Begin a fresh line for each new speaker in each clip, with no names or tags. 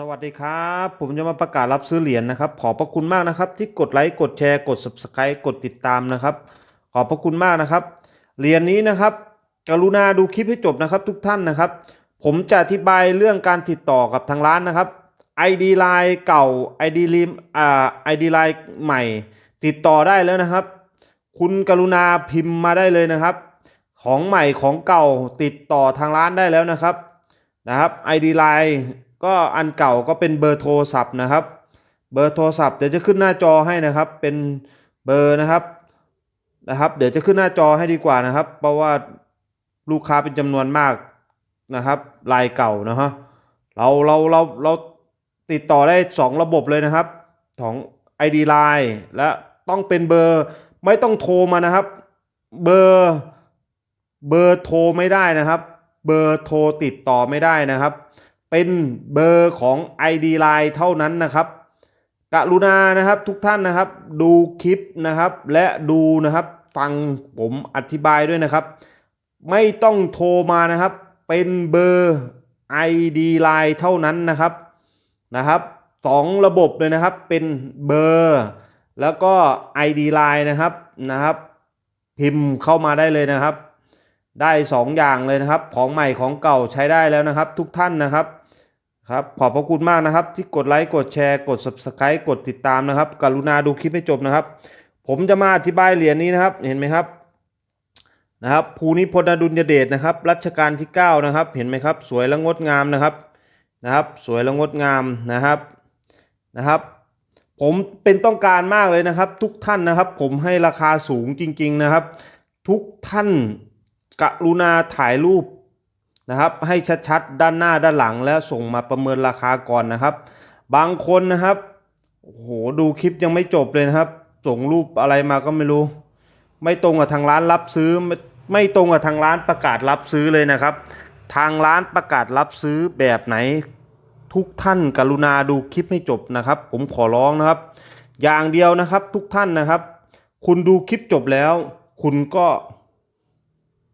สวัสดีครับ ผมจะมาประกาศรับซื้อเหรียญนะครับ ขอบพระคุณมากนะครับ ที่กดไลค์กดแชร์กด subscribe กดติดตามนะครับ ขอบพระคุณมากนะครับ เหรียญนี้นะครับ กรุณาดูคลิปให้จบนะครับ ทุกท่านนะครับ ผมจะอธิบายเรื่องการติดต่อกับทางร้านนะครับ ID Line เก่า ID ลิมอ่า ID Line ใหม่ ติดต่อได้แล้วนะครับ คุณกรุณาพิมพ์มาได้เลยนะครับ ของใหม่ของเก่าติดต่อทางร้านได้แล้วนะครับนะครับ ID Line ก็อันเก่าก็เป็นเบอร์โทรศัพท์นะครับ เบอร์โทรศัพท์เดี๋ยวจะขึ้นหน้าจอให้นะครับ เป็นเบอร์นะครับนะครับ เดี๋ยวจะขึ้นหน้าจอให้ดีกว่านะครับ เพราะว่าลูกค้าเป็นจำนวนมากนะครับลายเก่านะฮะเราเราเราเราติดต่อได้สองระบบเลยนะครับของ ID Line และต้องเป็นเบอร์ไม่ต้องโทรมานะครับ เบอร์เบอร์โทรไม่ได้นะครับ เบอร์โทรติดต่อไม่ได้นะครับ เป็นเบอร์ของ ID Line เท่านั้นนะครับกรุณานะครับทุกท่านนะครับ ดูคลิปนะครับ และดูนะครับฟังผมอธิบายด้วยนะครับ ไม่ต้องโทรมานะครับ เป็นเบอร์ ID Line เท่านั้นนะครับนะครับสองระบบเลยนะครับเป็นเบอร์ แล้วก็ ID Line นะครับนะครับ พิมพ์เข้ามาได้เลยนะครับ ได้สองอย่างเลยนะครับ ของใหม่ของเก่าใช้ได้แล้วนะครับ ทุกท่านนะครับ ครับขอบพระคุณมากนะครับ ที่กดไลค์กดแชร์กด subscribe กดติดตามนะครับ กรุณาดูคลิปให้จบนะครับ ผมจะมาอธิบายเหรียญนี้นะครับเห็นไหมครับนะครับภูนิพนธ์อดุลยเดชนะครับรัชกาลที่ 9 นะครับ เห็นไหมครับ สวยและงดงามนะครับนะครับ สวยและงดงามนะครับนะครับ ผมเป็นต้องการมากเลยนะครับ ทุกท่านนะครับ ผมให้ราคาสูงจริง ๆนะครับ ทุกท่านกรุณาถ่ายรูป นะครับให้ชัดๆ ด้านหน้าด้านหลังแล้วส่งมาประเมินราคาก่อนนะครับ บางคนนะครับโอ้โหดูคลิปยังไม่จบเลยนะครับ ส่งรูปอะไรมาก็ไม่รู้ ไม่ตรงกับทางร้านรับซื้อไม่ไม่ตรงกับทางร้านประกาศรับซื้อเลยนะครับ ทางร้านประกาศรับซื้อแบบไหนทุกท่านกรุณาดูคลิปให้จบนะครับ ผมขอร้องนะครับ อย่างเดียวนะครับทุกท่านนะครับ คุณดูคลิปจบแล้ว คุณก็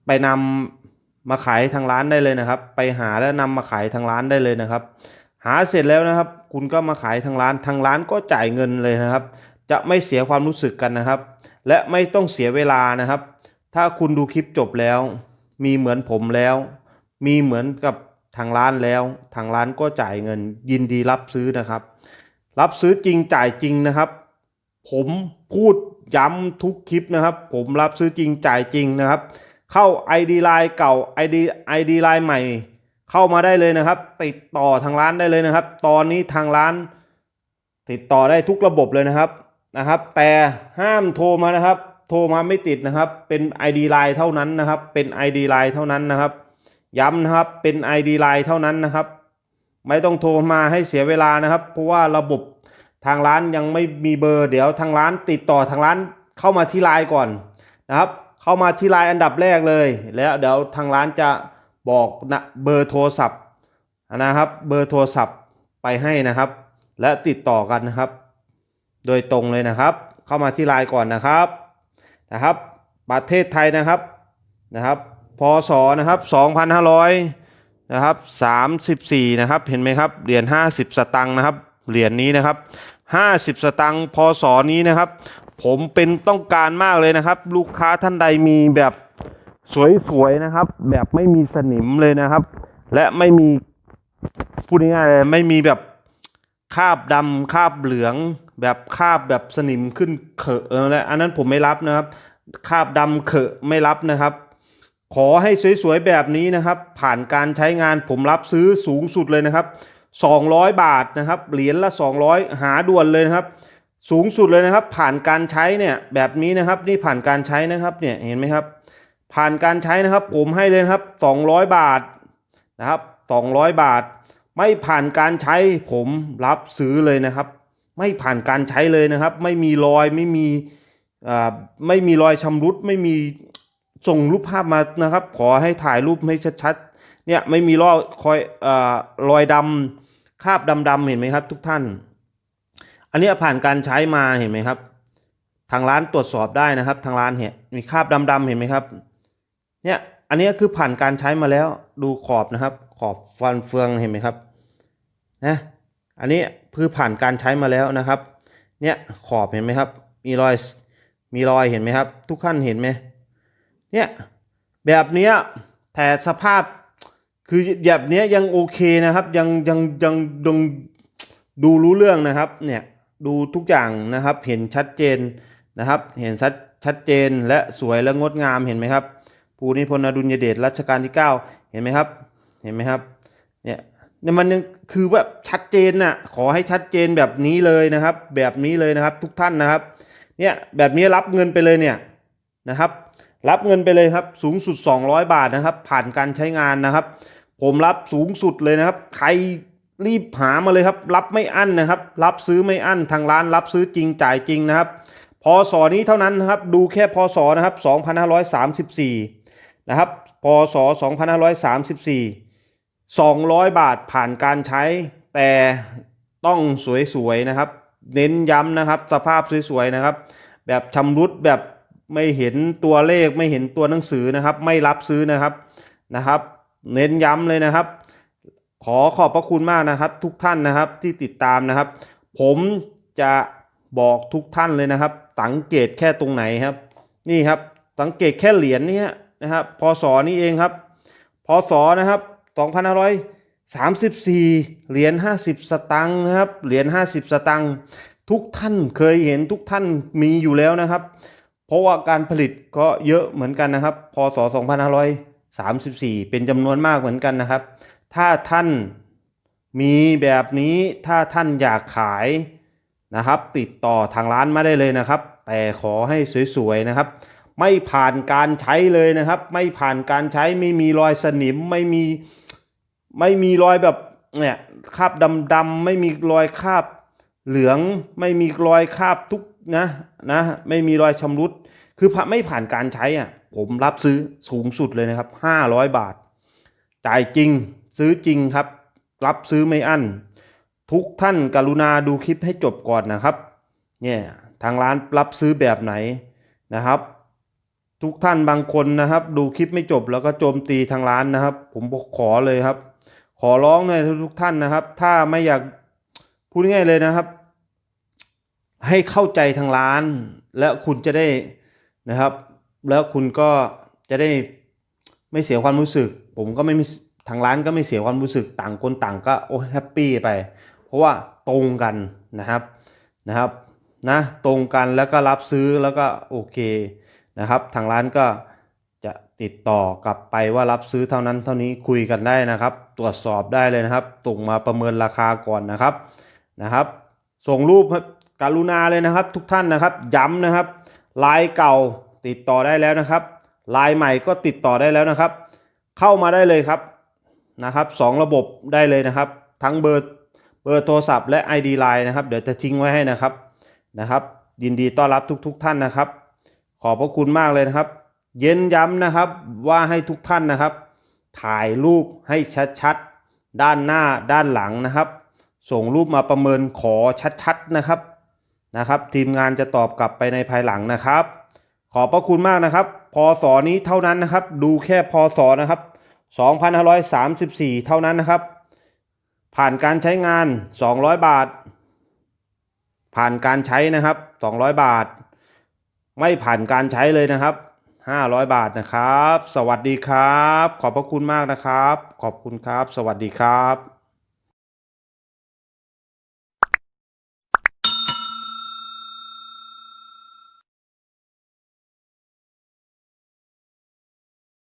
ไปนำ มาขายทางร้านได้เลยนะครับ ไปหาแล้วนำมาขายทางร้านได้เลยนะครับ หาเสร็จแล้วนะครับ คุณก็มาขายทางร้านทางร้านก็จ่ายเงินเลยนะครับ จะไม่เสียความรู้สึกกันนะครับ และไม่ต้องเสียเวลานะครับ ถ้าคุณดูคลิปจบแล้ว มีเหมือนผมแล้ว มีเหมือนกับทางร้านแล้วทางร้านก็จ่ายเงิน ยินดีรับซื้อนะครับ รับซื้อจริงจ่ายจริงนะครับ ผมพูดย้ำทุกคลิปนะครับ ผมรับซื้อจริงจ่ายจริงนะครับ เข้า ID Line เก่า ID ID Line ใหม่ เข้ามาได้เลยนะครับ ติดต่อทางร้านได้เลยนะครับ ตอนนี้ทางร้าน ติดต่อได้ทุกระบบเลยนะครับนะครับ แต่ห้ามโทรมานะครับ โทรมาไม่ติดนะครับ เป็น ID Line เท่านั้นนะครับ เป็น ID Line เท่านั้นนะครับ ย้ำนะครับเป็น ID Line เท่านั้นนะครับ ไม่ต้องโทรมาให้เสียเวลานะครับ เพราะว่าระบบทางร้านยังไม่มีเบอร์ เดี๋ยวทางร้านติดต่อทางร้านเข้ามาที่ไลน์ก่อนนะครับ เข้ามาที่ไลน์อันดับแรกเลย แล้วเดี๋ยวทางร้านจะบอกนะเบอร์โทรศัพท์นะครับ เบอร์โทรศัพท์ไปให้นะครับ และติดต่อกันนะครับ โดยตรงเลยนะครับ เข้ามาที่ไลน์ก่อนนะครับนะครับ ประเทศไทยนะครับนะครับพศนะครับ2,500นะครับ34นะครับเห็นไหมครับเหรียญ50 สตังค์นะครับเหรียญนี้นะครับ50 สตังค์พศนี้นะครับ ผมเป็นต้องการมากเลยนะครับ ลูกค้าท่านใดมีแบบสวยๆนะครับ แบบไม่มีสนิมเลยนะครับ และไม่มีพูดง่ายๆเลยไม่มีแบบคราบดำคราบเหลือง แบบคราบแบบสนิมขึ้นเขอะออและอันนั้นผมไม่รับนะครับคราบดำเขอะไม่รับนะครับ ขอให้สวยๆแบบนี้นะครับ ผ่านการใช้งานผมรับซื้อสูงสุดเลยนะครับ 200 บาทนะครับ เหรียญละ 200 หาด่วนเลยนะครับ สูงสุดเลยนะครับ ผ่านการใช้เนี่ยแบบนี้นะครับนี่ผ่านการใช้นะครับเนี่ยเห็นไหมครับ ผ่านการใช้นะครับ ผมให้เลยครับ 200 บาทนะครับ 200 บาท ไม่ผ่านการใช้ผมรับซื้อเลยนะครับ ไม่ผ่านการใช้เลยนะครับ ไม่มีรอยไม่มีอ่าไม่มีรอยชำรุดไม่มีส่งรูปภาพมานะครับ ขอให้ถ่ายรูปให้ชัดๆเนี่ยไม่มีรอยคอยอ่รอยดำคราบดำๆเห็นไหมครับ ทุกท่าน อันนี้ผ่านการใช้มาเห็นไหมครับ ทางร้านตรวจสอบได้นะครับ ทางร้านเห็นมีคราบดำๆเห็นไหมครับ เนี่ยอันนี้คือผ่านการใช้มาแล้วดูขอบนะครับ ขอบฟันเฟืองเห็นไหมครับนะอันนี้คือผ่านการใช้มาแล้วนะครับ เนี่ยขอบเห็นไหมครับ มีรอยมีรอยเห็นไหมครับ ทุกท่านเห็นไหมเนี่ยแบบเนี้ยแต่สภาพคือแบบเนี้ยยังโอเคนะครับ ยังยังยังยังดูรู้เรื่องนะครับเนี่ย ดูทุกอย่างนะครับ เห็นชัดเจนนะครับ เห็นชัดชัดเจนและสวยและงดงามเห็นไหมครับ ภูนิพนธ์อดุลยเดชรัชกาลที่ 9 เห็นไหมครับ เห็นไหมครับ เนี่ยเนี่ยมันยังคือแบบชัดเจนน่ะ ขอให้ชัดเจนแบบนี้เลยนะครับ แบบนี้เลยนะครับ ทุกท่านนะครับ เนี่ยแบบนี้รับเงินไปเลยเนี่ยนะครับ รับเงินไปเลยครับ สูงสุด 200 บาทนะครับ ผ่านการใช้งานนะครับ ผมรับสูงสุดเลยนะครับ ใคร รีบหามาเลยครับ รับไม่อั้นนะครับ รับซื้อไม่อั้นทางร้านรับซื้อจริงจ่ายจริงนะครับพศนี้เท่านั้นนะครับ ดูแค่พศนะครับ 2534 นะครับพศ 2534 200 บาทผ่านการใช้ แต่ต้องสวยๆนะครับ เน้นย้ำนะครับ สภาพสวยๆนะครับ แบบชำรุดแบบไม่เห็นตัวเลขไม่เห็นตัวหนังสือนะครับ ไม่รับซื้อนะครับนะครับ เน้นย้ำเลยนะครับ ขอขอบพระคุณมากนะครับ ทุกท่านนะครับที่ติดตามนะครับ ผมจะบอกทุกท่านเลยนะครับ สังเกตแค่ตรงไหนครับ นี่ครับสังเกตแค่เหรียญนี้นะครับพศนี้เองครับพศนะครับ2534 เหรียญ50 สตังค์นะครับเหรียญ50 สตังค์ทุกท่านเคยเห็นทุกท่านมีอยู่แล้วนะครับ เพราะว่าการผลิตก็เยอะเหมือนกันนะครับพศ2534 เป็นจำนวนมากเหมือนกันนะครับ ถ้าท่านมีแบบนี้ถ้าท่านอยากขายนะครับ ติดต่อทางร้านมาได้เลยนะครับ แต่ขอให้สวยๆนะครับ ไม่ผ่านการใช้เลยนะครับ ไม่ผ่านการใช้ไม่มีรอยสนิมไม่มีไม่มีรอยแบบเนี่ยคราบดำๆไม่มีรอยคราบเหลืองไม่มีรอยคราบทุกนะนะไม่มีรอยชำรุด คือไม่ผ่านการใช้อะผมรับซื้อสูงสุดเลยนะครับ 500 บาท จ่ายจริง ซื้อจริงครับ รับซื้อไม่อั้น ทุกท่านกรุณาดูคลิปให้จบก่อนนะครับ เนี่ยทางร้านรับซื้อแบบไหนนะครับ ทุกท่านบางคนนะครับ ดูคลิปไม่จบแล้วก็โจมตีทางร้านนะครับ ผมขอเลยครับ ขอร้องเลยทุกท่านนะครับ ถ้าไม่อยากพูดง่ายเลยนะครับ ให้เข้าใจทางร้าน แล้วคุณจะได้นะครับ แล้วคุณก็จะได้ไม่เสียความรู้สึก ผมก็ไม่ ทางร้านก็ไม่เสียความรู้สึกต่างคนต่างก็โอ้แฮปปี้ไป เพราะว่าตรงกันนะครับนะครับนะตรงกันแล้วก็รับซื้อแล้วก็โอเคนะครับ ทางร้านก็จะติดต่อกลับไปว่ารับซื้อเท่านั้นเท่านี้คุยกันได้นะครับ ตรวจสอบได้เลยนะครับส่งมาประเมินราคาก่อนนะครับนะครับ ส่งรูปการุณาเลยนะครับ ทุกท่านนะครับย้ำนะครับลายเก่าติดต่อได้แล้วนะครับลายใหม่ก็ติดต่อได้แล้วนะครับ เข้ามาได้เลยครับ นะครับสองระบบได้เลยนะครับ ทั้งเบอร์เบอร์โทรศัพท์และ ID Line นะครับ เดี๋ยวจะทิ้งไว้ให้นะครับนะครับ ยินดีต้อนรับทุกๆทท่านนะครับ ขอบพระคุณมากเลยนะครับ เย็นย้ำนะครับว่าให้ทุกท่านนะครับ ถ่ายรูปให้ชัดๆ ด้านหน้าด้านหลังนะครับ ส่งรูปมาประเมินขอชัดๆนะครับนะครับ ทีมงานจะตอบกลับไปในภายหลังนะครับ ขอบพระคุณมากนะครับพศนี้เท่านั้นนะครับ ดูแค่พศนะครับ 2534 เท่านั้นนะครับ ผ่านการใช้งาน 200 บาท ผ่านการใช้นะครับ 200 บาท ไม่ผ่านการใช้เลยนะครับ 500 บาทนะครับ สวัสดีครับ ขอบพระคุณมากนะครับ ขอบคุณครับ สวัสดีครับ